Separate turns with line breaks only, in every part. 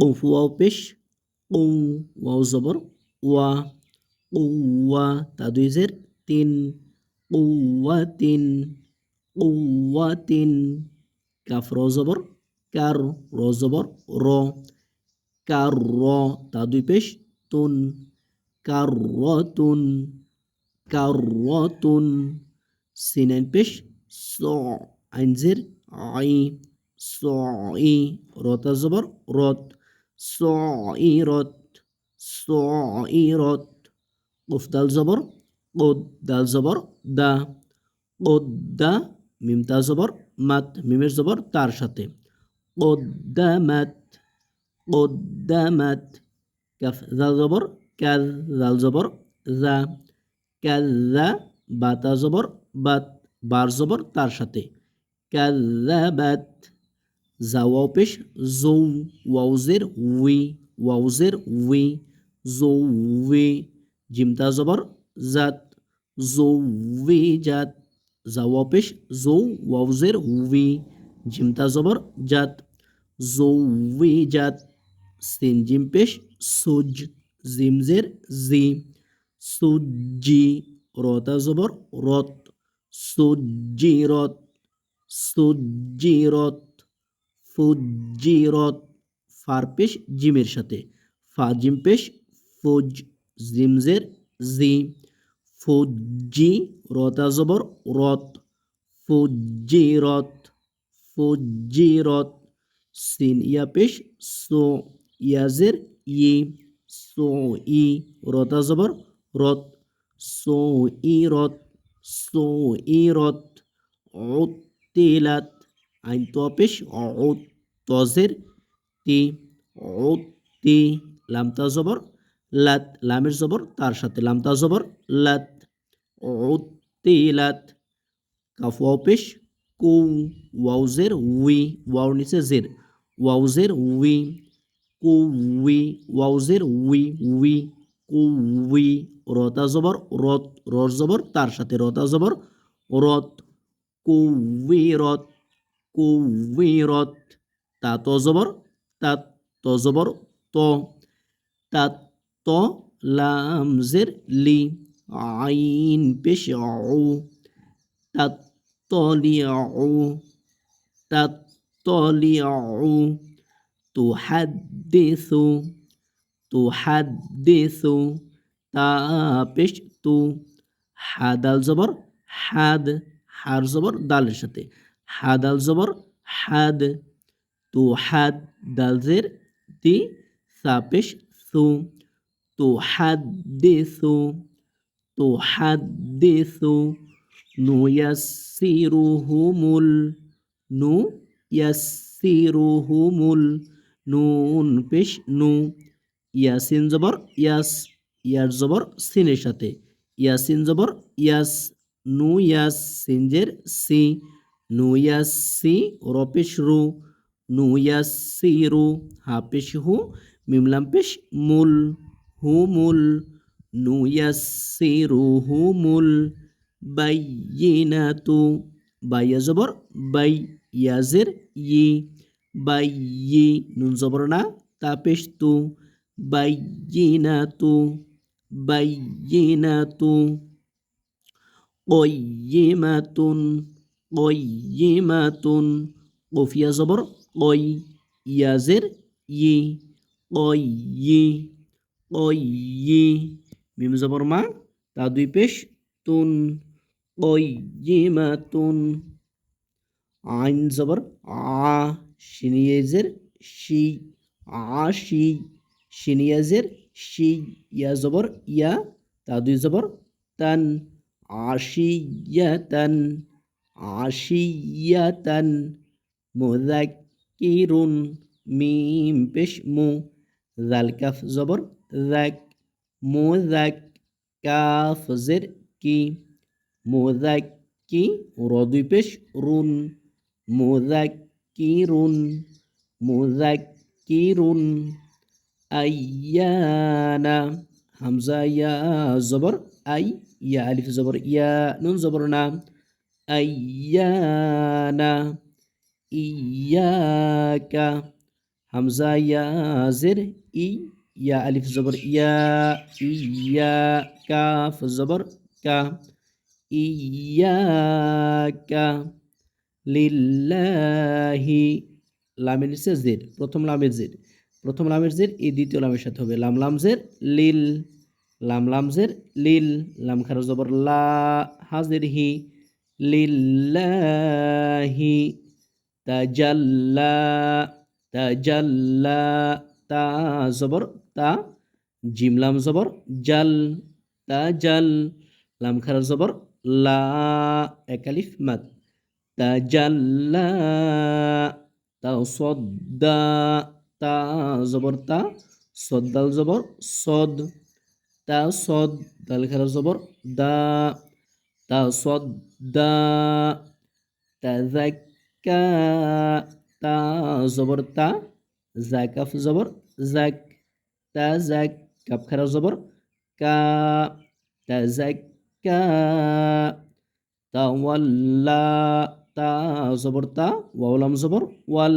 কৌফ wow পেশ কৌ wow জবর ওয়া কৌয়া তা দুই জের তিন কৌয়াতিন কৌয়াতিন কাফ র জবর কার র জবর র কার র তা দুই পেশ তুন কার তুন কার তুন সিনাইন পেশ স আইনজের আই স ই রতা জবর স ই রত স ই রত উফদাল জবর কোদ দাল জবর দা কোদ দা মিম তা জবর মাত মিমের জবর তার সাথে قدمت قدمت كف ذا জবর কাজ জাল জবর যা কাজা বাতা জবর বাত বার জবর তার সাথে জাওয়াও পেশ জৌ ওয়াউজের উই ওয়াউজের উই জৌ উই জিমতা জবর জাত জৌ উই জাত জাওয়াও পেশ জৌ ওয়াউজের উই জিমতা জবর জাত জৌজাত সিন জিম পেশ সুজ জিমজের জি সুজি রতা জবর রত সুজি রত সুজি রত ফুজি রত ফার পেশ জিমের সাথে। ফা জিম পেশ, ফুজ জিমজের জি। ফুজি রতা জবর, রত। ফুজি রত ফুজি রত সিন ইয়া পেশ, সো ইয়াজের ই। সো ই, রতা জবর, রত। সো ই, রত। সো ই, রত। আইন তো পেশ, উত। তজের তি উত্তি লামতা জবর, লাত, লামের জবর, তার সাথে লামতা জবর, লাত উত্তিলাত কাফুয়া পেশ, কু ওয়াউজের উই, ওয়াও, নিচে জের ওয়াউজের উই, কু, উই ওয়াউজের উই উই, কু, উই রতা জবর, রত, রর, জবর, তার সাথে রতা জবর, রত, কু, উই, রত, কু, উই, রত তা তো জবর তা তো জবর তো তা তো লাম জের লি আইন পেশ তা তো লি ও তা তো লি ও তু হাদ্দিসু তু হাদ্দিসু তা পেশ তু হাদাল জবর হাদ হার জবর দালের সাথে, হাদাল জবর হাদ তু হাদ দালজের তি সাপেশ সু তু হাদ দেসু তু হাদ দেসু নুয়াসিরুহুমুল নু ইয়াসিরুহুমুল নুন পেশ নু ইয়াসিন জবর, ইয়াস, ইয়ার জবর, সিনের সাথে, ইয়াসিন জবর, ইয়াস নু ইয়াস সিনজের সি নু ইয়াসি রপেশ রু নু ইয়াসিরু হাপেশ হু মিমলাম পেশ মুল হুমুল নু ইয়াসিরুহুমুল বাইয়িনাতু বাইয়া জবর বাই ইয়াজের ই বাইয়ি নুন জবর না তাপেশ তু বাইয়িনাতু বাইয়িনাতু কয়িমাতুন কয়িমাতুন কফিয়া জবর কই ইয়াজের ই কয়ি কয়ি মিম জবর মা তা দুই পেশ তুন কয়িমাতুন আইন জবর আ শিনিয়েজের শি আশি শিনিয়াজের শি ইয়া জবর ইয়া তা দুই জবর তান আশিয়াতান আশিয়াতান মুযাক্কিরুন মিম পেশ মু জাল কাফ জবর যাক মুযাক কাফ জের কি মোজাক্কি রদুই পেশ রুন মোজাক্কিরুন মোজাক্কিরুন আইয়ানা, হামজা ইয়া জবর, আই ইয়া আলিফ জবর, ইয়া নুন জবর না, আইয়ানা। ইয়াকা হামজা ইয়া জের ই ইয়া আলিফ জবর ইয়া ইয়া কাফ জবর কা ইয়াকা লিল্লাহি লামের নিচে জের প্রথম লামের জের প্রথম লামের জের এই দ্বিতীয় লামের সাথে হবে। লাম লাম জের লিল। লাম লাম জের লিল। লাম খারা জবর, লা, হাজের, হি। লিল্লাহি। তাজাল্লা তাজাল্লা তা জবর তা জিম লাম জবর জাল তাজাল লাম খারা জবর লা একালিফ মাদ তাজাল্লা তাসদ্দা তা জবর তা সদ্দাল জবর সদ তা সদ দাল খারা জবর দা তা সদ্দা তাজাক্কা তা জবর তা জাকাফ জবর জাক তা জাক কাপ খারা জবর কা তাজাক্কা তাওয়াল্লা তা জবর তা ওয়ালাম জবর ওয়াল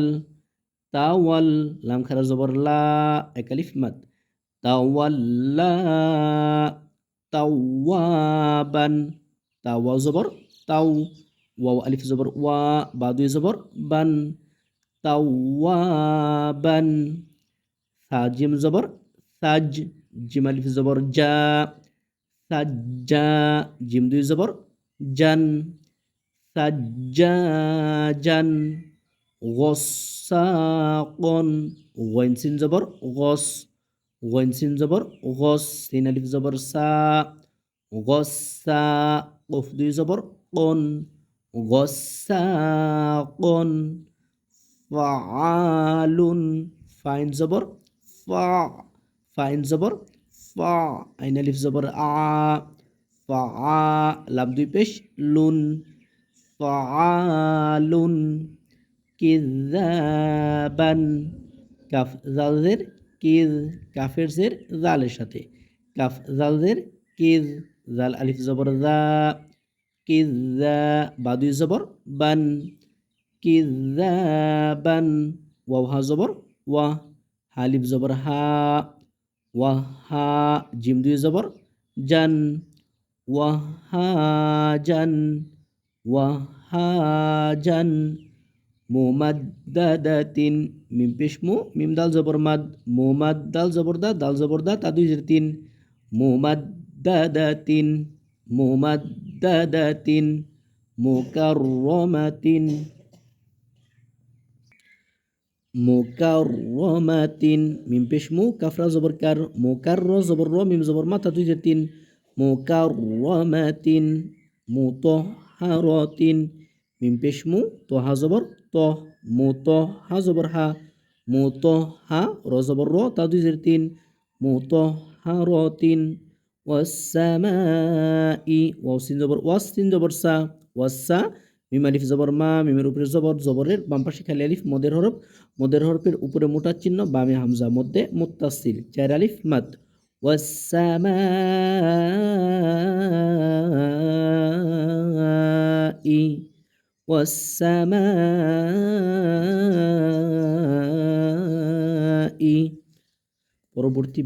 তাওয়াল লাম খারা জবর লা একালিফ মাদ তাওয়াল্লা তাওয়াবান তাওয়া জবর তাও ওয়াও আলিফ জবর ওয়া বা দুই জবর বান তাওয়াবান সাজিম জবর সাজ জিম আলিফ জবর জা সাজ্জা জিম দুই জবর জান সাজ্জাজান গসাকন গইনসিন জবর গস গইনসিন জবর গস তিন আলিফ জবর সা গসা কফ দুই জবর কন গসাকন ফাআলুন ফাইন জবর ফা ফাইন জবর ফা আইন জবর আ ফা লাম দুই পেশ লুন ফালুন কিযাবান কাফ জালজের কিজ কাফের জের জালের সাথে কাফ জালজের কিজ জাল আলিফ জবর জা কিজা বাদুই জবর বান কিযাবান ওয়াও হা জবর ওয়া হালিফ জবর হা ওয়া হা জিম দুই জবর জান ওয়া হা জান ওয়া হা জান মুমাদ্দাদাতিন মিম পেশ মু মিম দাল জবর মাদ মুমাদ দাল জবর দা দাল জবর দা তা দুই তিন মুমাদ্দাদাতিন মুমাদ্দাদাতিন, মুকাররমাতিন। মুকাররমাতিন, মিম পেশ মু, কাফরা জবর কার মুকার জবর র, মিম জবর মা তা দুই তিন মুকাররমাতিন, মুতহারাতিন, মিম পেশ মু, তোহা জবর ত মু ত হা জবর হা মু হা র জবর র, তা দুই তিন মু হা র তিন ওয়াসামাই ওয়াও সিন জবর ওয়াস সিন জবর সা ওয়াসা মিম আলিফ জবর মা মিমের উপরে জবর জবরের বামপাশে খালি আলিফ মদের হরফ, মদের হরফের উপরে মোটা চিহ্ন, বামে হামজা, মধ্যে মুত্তাসিল, চার আলিফ মাত ওয়াসামাই ওয়াসামাই পরবর্তী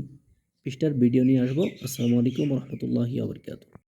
পৃষ্ঠার ভিডিও নিয়ে আসব। আসসালামু আলাইকুম রহমতুল্লাহি আবরকাত